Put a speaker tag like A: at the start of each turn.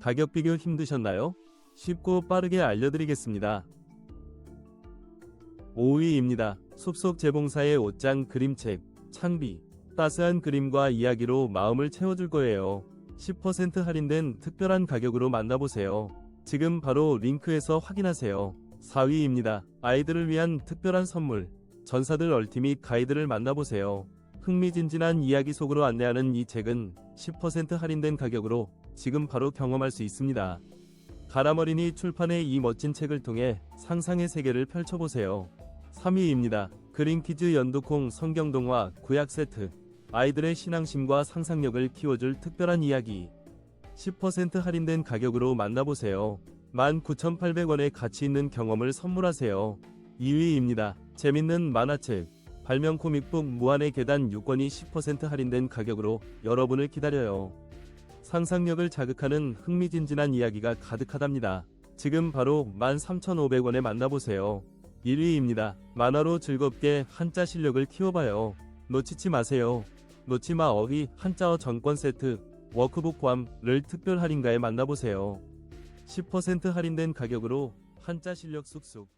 A: 가격 비교 힘드셨나요? 쉽고 빠르게 알려드리겠습니다. 5위입니다. 숲속 재봉사의 옷장 그림책, 창비, 따스한 그림과 이야기로 마음을 채워줄 거예요. 10% 할인된 특별한 가격으로 만나보세요. 지금 바로 링크에서 확인하세요. 4위입니다. 아이들을 위한 특별한 선물, 전사들 얼티밋 가이드를 만나보세요. 흥미진진한 이야기 속으로 안내하는 이 책은 10% 할인된 가격으로 지금 바로 경험할 수 있습니다. 가라머리니 출판의 이 멋진 책을 통해 상상의 세계를 펼쳐보세요. 3위입니다. 그린키즈 연두콩 성경동화 구약 세트. 아이들의 신앙심과 상상력을 키워줄 특별한 이야기. 10% 할인된 가격으로 만나보세요. 19,800원의 가치 있는 경험을 선물하세요. 2위입니다. 재밌는 만화책. 발명 코믹북 무한의 계단 6권이 10% 할인된 가격으로 여러분을 기다려요. 상상력을 자극하는 흥미진진한 이야기가 가득하답니다. 지금 바로 13,500원에 만나보세요. 1위입니다. 만화로 즐겁게 한자 실력을 키워봐요. 놓치지 마세요. 놓치마 어휘 한자어 전권 세트 워크북 포함을 특별 할인가에 만나보세요. 10% 할인된 가격으로 한자 실력 쑥쑥